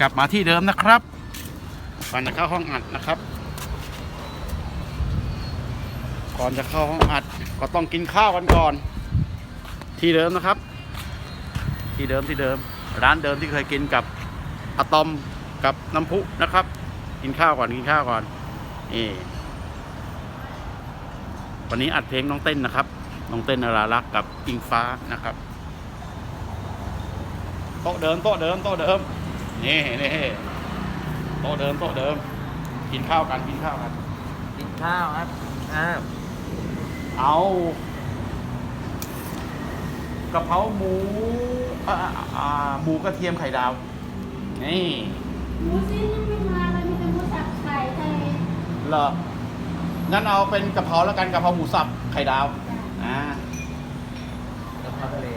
กลับมาที่เดิมนะครับก่อนจะเข้าห้องอัดนะครับ ก่อนจะเข้าห้องอัดก็ต้องกินข้าวกันก่อน ที่เดิมนะครับ ที่เดิมที่เดิม ร้านเดิมที่เคยกินกับอะตอมกับน้ำพุนะครับ กินข้าวก่อนกินข้าวก่อนนี่วันนี้อัดเพลงน้องเต้นนะครับน้องเต้นนารารักษ์กับอิงฟ้านะครับโต๊ะเดิมโต๊ะเดิมโต๊ะเดิม นี่นี่โต๊ะเดิมโต๊ะเดิม กินข้าวกันกินข้าวกัน กินข้าวครับอ้าวเอากะเพราหมูอ่าอ่าหมูกระเทียมไข่ดาว นี่หมูสิ้นยังไม่มาเลยมีแต่หมูสับไข่ทะเลเหรองั้นเอาเป็นกะเพราแล้วกันกะเพราหมูสับไข่ดาวอ่ากะเพราทะเล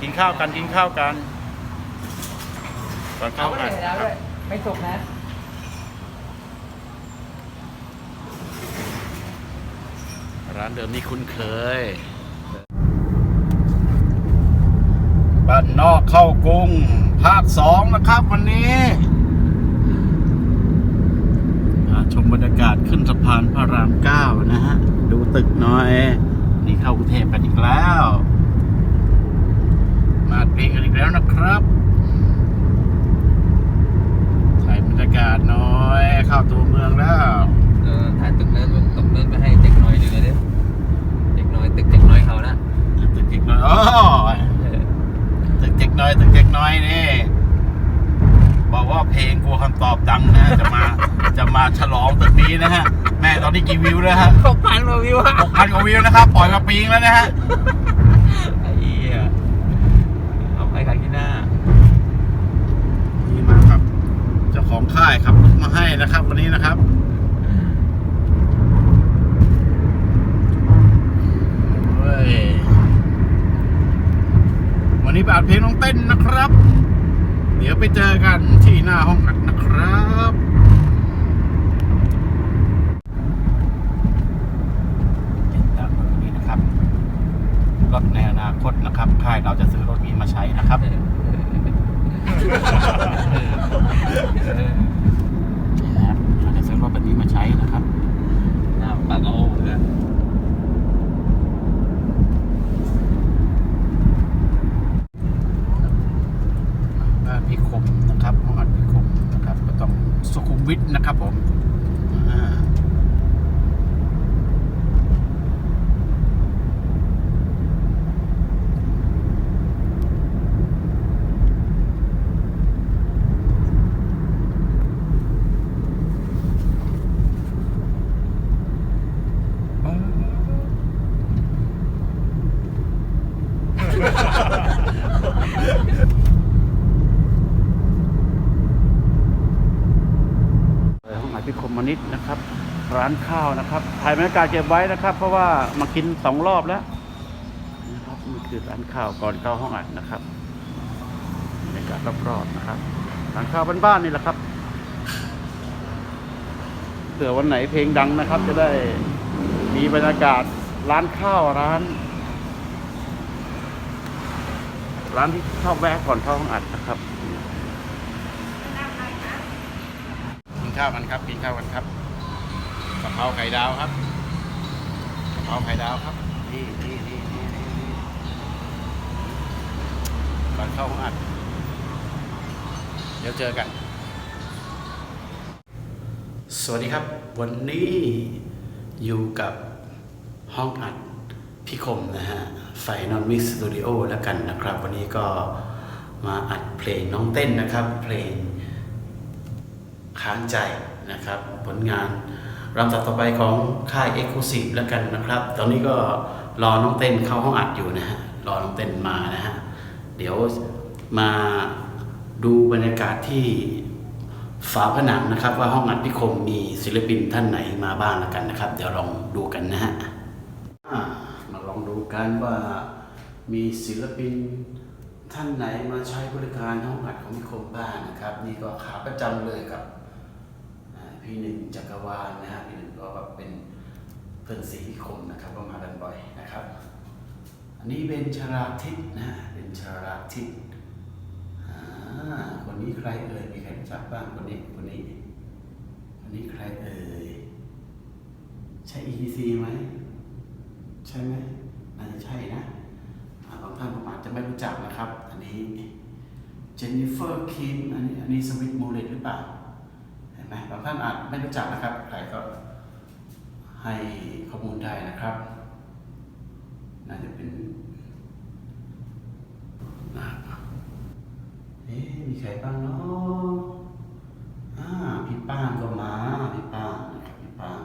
กินข้าวกันกินข้าวกันก่ อนเอาเข้าไปกันแล้วด้วยไม่สุกนะร้านเดิมนี่คุ้นเคย บ้านนอกเข้ากรุง ภาคสองนะครับวันนี้มาชมบรรยากาศขึ้นสะพานพระรามเก้านะฮะ ดูตึกหน่อย นี่เข้ากรุงเทพกันอีกแล้ว มาอัดเพลงกันอีกแล้วนะครับถ่ายบรรยา กาศหน่อย เข้าตัวเมืองแล้วเออถ่ายตึกเนินตกเนินไปให้เด็กน้อยดูเลยดิเด็กน้อยตึกเด็กน้อยเขานะตึกเจ็กน้อยโอ้ยเออตึกเจ็กน้อยตึกเจ็กน้อยนี่บอกว่าเพลงกลัวคำตอบดังนะจะมาจะมาฉลองตึกนี้นะฮะแม่ตอนนี้กี่วิวแล้วฮะหกพันกว่าวิวอะหกพันกว่าวิวนะครับปล่อยมาปีงแล้วนะฮะไอ้เหี้ยเอาไปขายที่หน้า นี่มาครับ เจ้า ของค่ายครับรถมาให้นะครับ วันนี้นะครับเฮ้ยวันนี้ไปอัดเพลงน้องเต้นนะครับ เดี๋ยวไปเจอกันที่หน้าห้องอัดนะครับติดตามรถนี้นะครับรถในอนาคตนะครับค่ายเราจะซื้อรถนี้มาใช้นะครับ นะครับเราจะซื้อรถแบบนี้มาใช้นะครับอ้าวปากโอ้เหรอบ้านพิคมนะครับห้องอัดพิคมนะครับ ก็ต้องสุขุมวิทนะครับผมอ่าห้องอัดพิคมมนิดนะครับ ร้า นข้านะครับ ถ่ายบรรยากาศเก็บไว้นะครับ เพราะว่ามากินสองรอบแล้วนะครับนี่คือร้านข้าวก่อนเข้าห้องอัดนะครับบรรยากาศรอบๆนะครับร้านข้าวบ้านๆนี่แหละครับเผื่อวันไหนเพลงดังนะครับ จะได้มีบรรยากาศร้านข้าวร้าน ร้านที่ชอบแวะก่อนเข้าห้องอัดนะครับกินข้าวกันครับกินข้าวกันครับ กะเพราไข่ดาวครับกะเพราไข่ดาวครับ นี่นี่นี่นี่นี่ก่อนเข้าห้องอัด เดี๋ยวเจอกัน สวัสดีครับ วันนี้อยู่กับห้องอัดพี่คมนะฮะไฟนอนมิกสตูดิโอแล้วกันนะครับ วันนี้ก็มาอัดเพลงน้องเต้นนะครับ เพลงค้างใจนะครับ ผลงาน ลำดับต่อไปของค่าย e x c l u s i v e แล้วกันนะครับ ตอนนี้ก็รอน้องเต้นเข้าห้องอัดอยู่นะฮะ รอน้องเต้นมานะฮะ เดี๋ยวมาดูบรรยากาศที่ฝาผนังนะครับ ว่าห้องอัดพิคมมีศิลปินท่านไหนมาบ้างแล้วกันนะครับ เดี๋ยวลองดูกันนะฮะมาลองดูกันว่ามีศิลปินท่านไหนมาใช้บริการห้องอัดของพิคมบ้างนะครับ นี่ก็ขาประจำเลยกับ พี่หนึ่งจักรวาลนะฮะพี่หนึ่งก็แบบเป็นเพื่อนสีคมนะครับก็มากันบ่อยนะครับ อันนี้เป็นชราทิศนะเป็นชราทิศอ่าคนนี้ใครเอ่ยมีใครรู้จักบ้างคนนี้คนนี้คนนี้ใครเอ่ยใช่ ETC ไหมใช่ไหมน่าจะใช่นะบางท่านผมอาจจะไม่รู้จักนะครับ อันนี้เจนนิเฟอร์คิมอันนี้อันนี้สวิตโมเลตหรือเปล่า นไหมบางท่านอาจไม่รู้จักนะครับ ใครก็ให้ข้อมูลได้นะครับ น่าจะเป็นเอ๊มีใครบ้างเนาะอ่าพี่ป้างก็มาพี่ป้างนะครับพี่ป้าง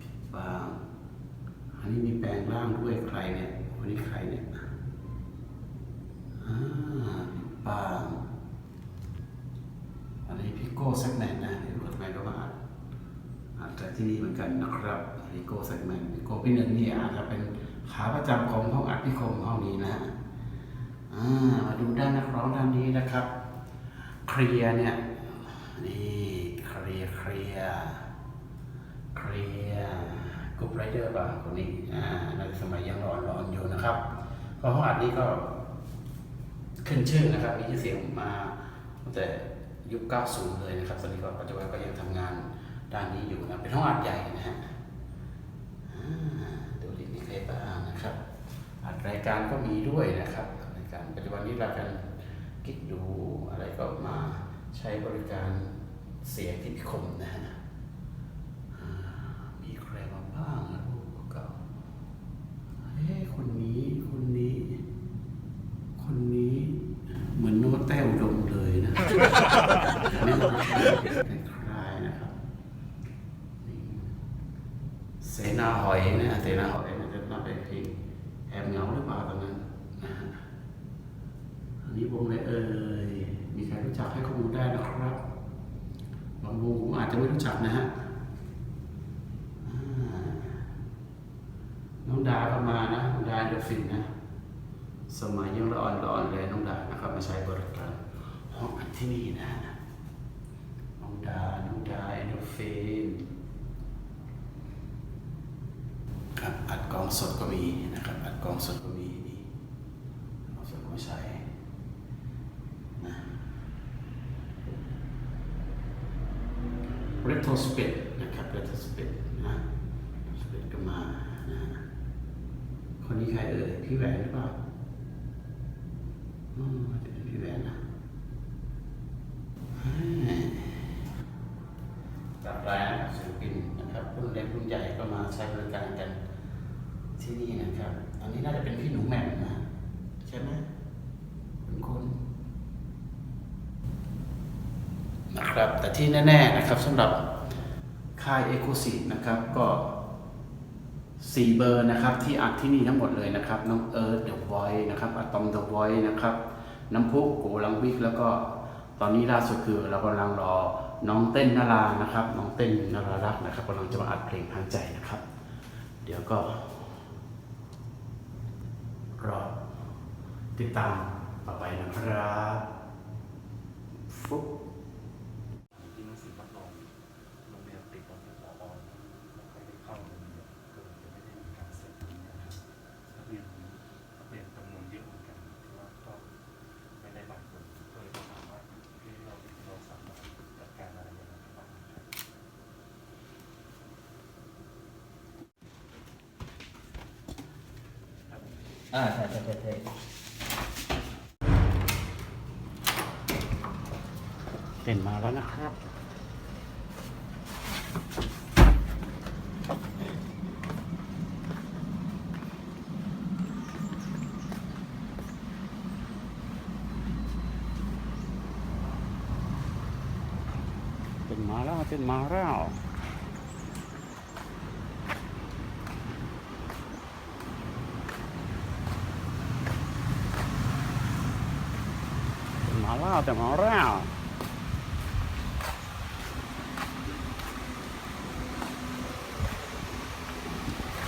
พี่ป้างอันนี้มีแปลงร่างด้วยใครเนี่ยคนนี้ใครเนี่ยอ่าพี่ป้าง โก้แซกแมนนะพี่โก้แซกแมนก็มาอ่านอ่านจากที่นี่เหมือนกันนะครับพี่โก้แซกแมนโก้พี่หนึ่งนี่อาจจะเป็นขาประจำของห้องอัดพี่คมห้องนี้นะฮะมาดูด้านนักร้องด้านนี้นะครับ เคลียเนี่ยนี่เคลียเคลียเคลียกรุ๊ปไรเดอร์ป่ะคนนี้อ่าในสมัยยังร้อนร้อนอยู่นะครับก็ห้องอัดนี้ก็ขึ้นชื่อนะครับมีชื่อเสียงมาตั้งแต่ ยุค 90 เลยนะครับตอนนี้ก็ปัจจุบันก็ยังทำงานด้านนี้อยู่นะเป็นห้องอัดใหญ่นะฮะดูดิมีใครบ้างนะครับอัดรายการก็มีด้วยนะครับรายการปัจจุบันนี้รายการกิ๊กดูอะไรก็มาใช้บริการเสียงที่มีคมนะฮะอ่ามีใครมาบ้างนะลูกเก่าเฮ้คนนี้คนนี้ คนนี้เหมือนโน้ตแต้วอุดมเลยนะ ไม่รู้คล้ายๆนะครับนี่เส นาหอยนะเสนาหอยนะจะนับเป็นเพลงแอบเหงาหรือเปล่าตอนนั้นนะฮะอันนี้วงอะไรเอ่ยมีใครรู้จักให้ข้อมูลได้นะครับบางวงผมอาจจะไม่รู้จักนะฮะน้องดาก็มานะน้องดาเดฟินนะสมัยยังละอ่อนละอ่อนเลยน้องดานะครับมาใช้บริการห้องอัดที่นี่นะน้องดาน้องดาเอนโดฟินครับ อัดกองสดก็มีนะครับ อัดกองสดก็มีนี่กองสดก็ไม่ใช่นะ retrospect นะครับ retrospect นะ retrospect ก็มานะคนนี้ใครเอ่ยพี่แหวนหรือเปล่าอืมอาจจะเป็นพี่แหวนนะเฮ้ยกับร้านศิลปินนะครับรุ่นเล็กรุ่นใหญ่ก็มาใช้บริการกันที่นี่นะครับ อันนี้น่าจะเป็นพี่หนูแหม่มนะใช่ไหมคุณคุณ นะครับ แต่ที่แน่ๆนะครับสำหรับค่ายเอ c l u s i v e นะครับก็สี่เบอร์นะครับที่อัดที่นี่ทั้งหมดเลยนะครับน้องเอิร์ธเดอะไวท์นะครับอะตอมเดอะไวท์นะครับน้ำพุโกลังวิกแล้วก็ตอนนี้ล่าสุดคือเรากำลังรอน้องเต้นนารานะครับ น้องเต้นนารารักนะครับกำลังจะมาอัดเพลงทางใจนะครับ เดี๋ยวก็รอติดตามต่อไปนะครับฟุ๊บ ที่หนังสือรับรองโรงเรียนติดกับผอไม่ค่อยได้เข้าโรงเรียนก็เลยจะไม่ได้มีการเสร็จนี้นะครับนักเรียนนักเรียนจำนวนเยอะเหมือนกันที่ว่าก็ไม่ได้บางคนก็เลยถามว่าที่เราเราสามารถจัดการอะไรอย่างไรบ้างครับ อ่าใช่ใช่ใช่ใชเต้นมาแล้วนะครับเต้นมาแล้วเต้นมาแล้ว เต้นมาแล้ว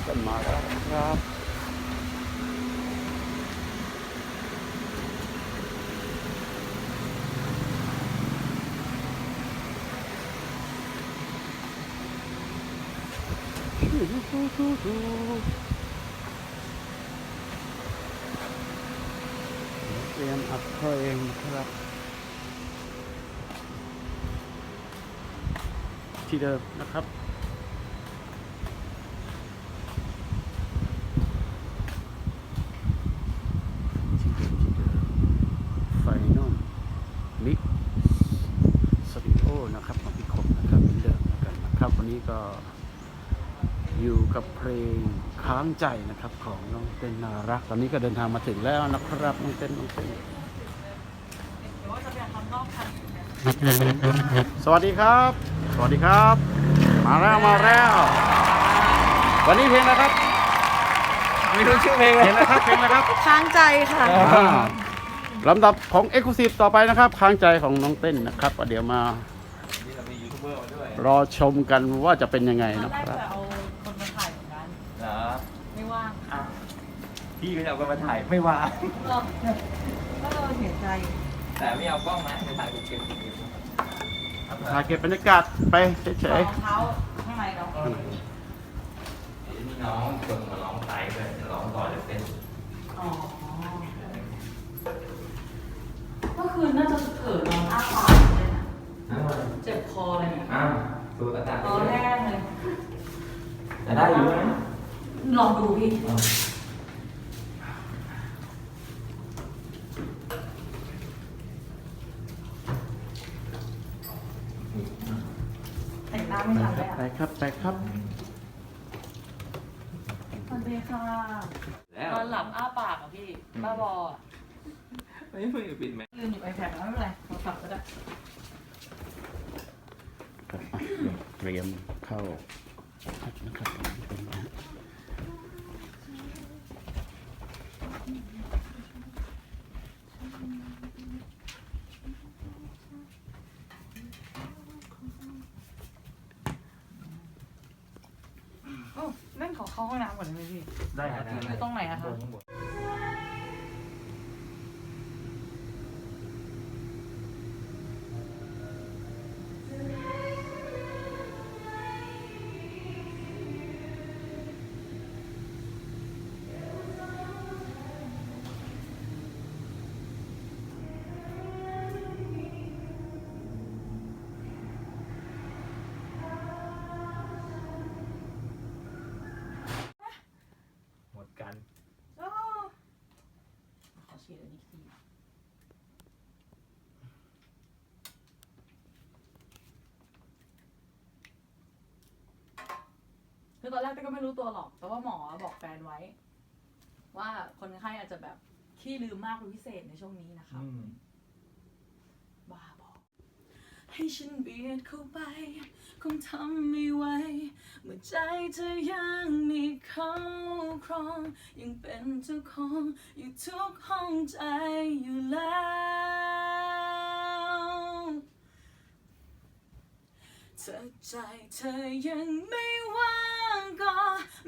เต้นมาแล้วกันมาแล้วครับเตรียมอัดเพลงครับ ที่เดิมนะครับ ที่เดิมที่เดิมไฟนอลมิกสตูดิโอนะครับของพี่คมนะครับเหมือนเดิมแล้วกันนะครับวันนี้ก็อยู่กับเพลงค้างใจนะครับของน้องเต้นนารัก ตอนนี้ก็เดินทางมาถึงแล้วนะครับน้องเต้นน้องเต้นสวัสดีครับ สวัสดีครับ มาแล้วมาแล้ว วันนี้เพลงอะไรครับไม่รู้ชื่อเพลงเลเพยลงอะไรครับเพลงอะไรครับค้างใจค่ะ อ่าลำดับของ e x c l u s i v e ต่อไปนะครับค้างใจของน้องเต้นนะครับเดี๋ยวมานี่เรามียูทูบเบอร์มาด้วยรอชมกันว่าจะเป็นยังไงตอนนะแรกครับ จะเอาคนมาถ่ายเหมือนกัน เหรอไม่ว่างอ้าวพี่ก็จะเอากล้องมาถ่ายไม่ว่าหรอก็เลยเสียใจ แต่ไม่เอากล้องนะจะถ่ายเก็บเก็บ ถ่ายเก็บบรรยากาศไปเฉรอยงเท้าข้างในเรานี่น้องคนมาร้องไห้ด้วยร้องต่อเลยเป็นอ๋อ เมื่อคืนน่าจะเผลอนอนอ้าปากเลยนะเจ็บคอเลยเนี่ยอ้าวสูดอากาศตอนแรกเลยแต่ได้อยู่นะลองดูพี่แต่งหน้า ๆ ไม่ ไป ทัน คเลรับยไปอะครับ ไปครับสวัสดีค่ะแล้ว นอนหลับอ้าปากอะพี่ บ้าบออะไม่มือปิดไหม ยืนอยู่ไอแพดไม่เป็นไรโทรศัพท์ก็ได้ ครับอะเตรียมเข้านะครับเป็นนะฮะ โอ้เล่น ขอเข้าห้องน้ำก่อนได้ไหมพี่ได้ครับอยู่ตรงไหนอะคะหม คือตอนแรกเต้ก็ไม่รู้ตัวหรอก แต่ว่าหมอบอกแฟนไว้ ว่าคนไข้อาจจะแบบขี้ลืมมากเป็นพิเศษในช่วงนี้นะคะบ้าบอกให้ฉันเบียดเข้าไป คงทำไม่ไหวเมื่อใจเธอยังมีเขาครอง ยังเป็นเจ้าของอยู่ทุกห้องใจอยู่แล้ว เธอใจเธอยังไม่ว่าง ก็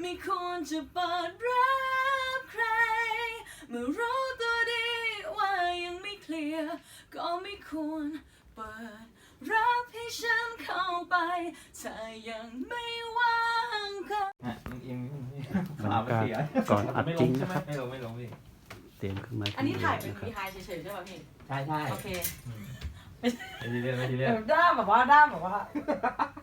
ไม่ควรจะเปิดรับใคร เมื่อรู้ตัวดีว่ายังไม่เคลียร์ก็ไม่ควรเปิดรับให้ฉันเข้าไปเธอยังไม่ว่างก็อะมึงอิงบรรยากาศก่อนอัดจริงนะครับ ไม่ลงไม่ลงพี่เตรียมเครื่องไม้อันนี้ถ่ายเป็นนะครับีบไฮเฉยๆใช่ป่ะพี่ใช่ใช่โอเคไม่ทีเรียนไม่ทีเรียนแบบด้าแบบว่าด้าแบบว่าด้าแบบ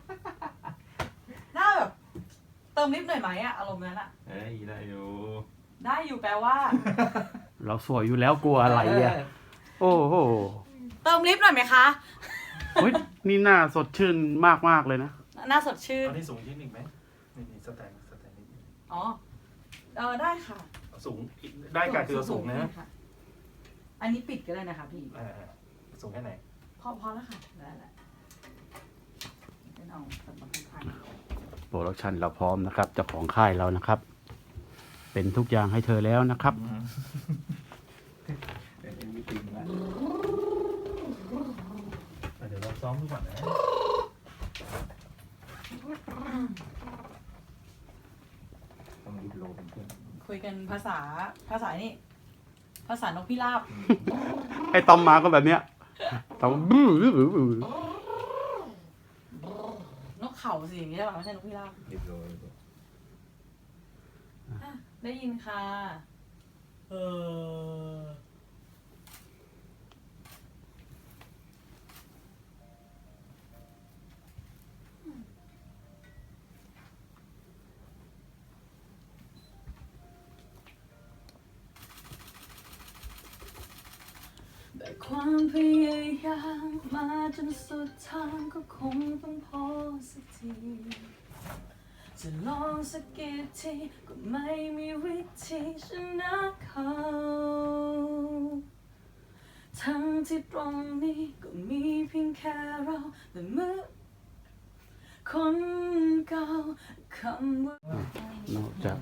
เติมลิปหน่อยไหมอะอารมณ์นั้นอะเฮ้ยได้อยู่ได้อยู่แปลว่า เราสวยอยู่แล้วกลัวอะไรอะ โอ้โหเติมลิปหน่อยไหมคะ เฮ้ยนี่หน้าสดชื่นมากๆเลยนะน่าสดชื่นอันนี้สูงนิดหนึ่งไหมนี่นี่สแตนสแตนนิดนึงอ๋อ เออได้ค่ะสูงอีกได้การคือสูงนะค่ะอันนี้ปิดก็ได้นะคะพี่ อ่าสูงแค่ไหน พอพอแล้วค่ะได้แหละเป็นเอาสับปะรดไทย โปรดักชันเราพร้อมนะครับเจ้าของค่ายเรานะครับ เป็นทุกอย่างให้เธอแล้วนะครับ เป็นเอ็นวีติงละเดี๋ยวเราซ้อมดูก่อนนะต้องรีบโหลดเป็นเพื่อนคุยกันภาษาภาษานี่ ภาษานกพิราบ ไอ้ตอมมาก็แบบเนี้ยตอมบื้อบื้อบื้อบื้อนก เขาสิอย่างนี้ใช่ป่ะไม่ใช่นกพิราบรีบโหลดอะได้ยินค่ะ เออ แต่ความพยายามมาจนสุดทางก็คงต้องพอสักทีจะลองสักกี่ทีก็ไม่มีวิธีชนะเขาทั้งที่ตรงนี้ก็มีเพียงแค่เราแต่เมื่อคนเก่าคำว่านอกจาก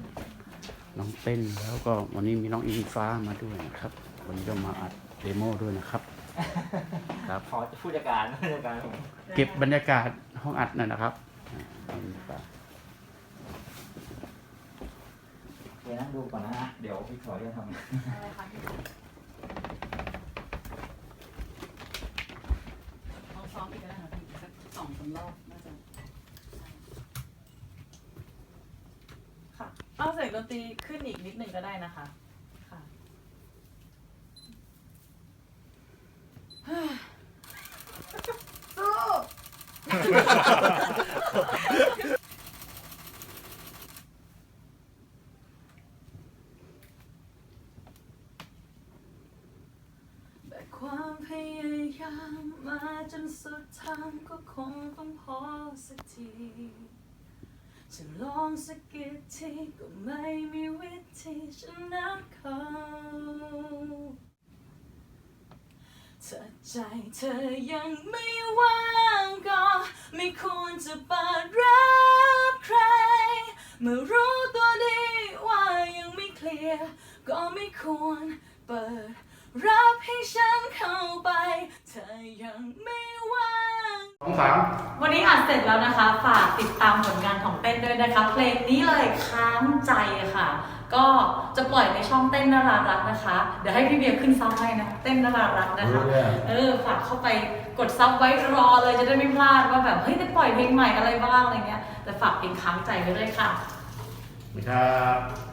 น้องเต้นแล้วก็วันนี้มีน้องอิงฟ้ามาด้วยนะครับ วันนี้ก็มาอัด เดโมด้วยนะครับ ครับ ขอผู้จัดการผู้จัดการผมเก็บบรรยากาศห้องอัดหน่อยนะครับอ่าบรรยากาศเดี๋ยวนั่งดูก่อนนะฮะเดี๋ยวพี่ขอจะทำอะไรคะพี่ลองซ้อมอีกก็ได้ค่ะพี่สักสองสามรอบน่าจะค่ะ เอาเสียงดนตรีขึ้นอีกนิดหนึ่งก็ได้นะคะ ค่ะ สู้ แต่ความพยายามมาจนสุดทางก็คงต้องพอสักทีจะลองสักกี่ทีก็ไม่มีวิธีชนะเขา ถ้าใจเธอยังไม่ว่างก็ไม่ควรจะเปิดรับใคร เมื่อรู้ตัวดีว่ายังไม่เคลียร์ก็ไม่ควรเปิดรับให้ฉันเข้าไปเธอยังไม่ว่าง สองสามวันนี้อ่านเสร็จแล้วนะคะ ฝากติดตามผลงานของเต้นด้วยนะคะ เพลงนี้เลยค้างใจค่ะ ก็จะปล่อยในช่องเต้นนารารักนะคะ เดี๋ยวให้พี่เบียร์ขึ้นซับให้นะ เต้นนารารักนะคะ เออฝากเข้าไปกดซับไว้รอเลยจะได้ไม่พลาดว่าแบบเฮ้ยได้ปล่อยเพลงใหม่อะไรบ้างอะไรเงี้ยแต่ฝากเพลงค้างใจไว้ด้วยค่ะสวัสดีครับ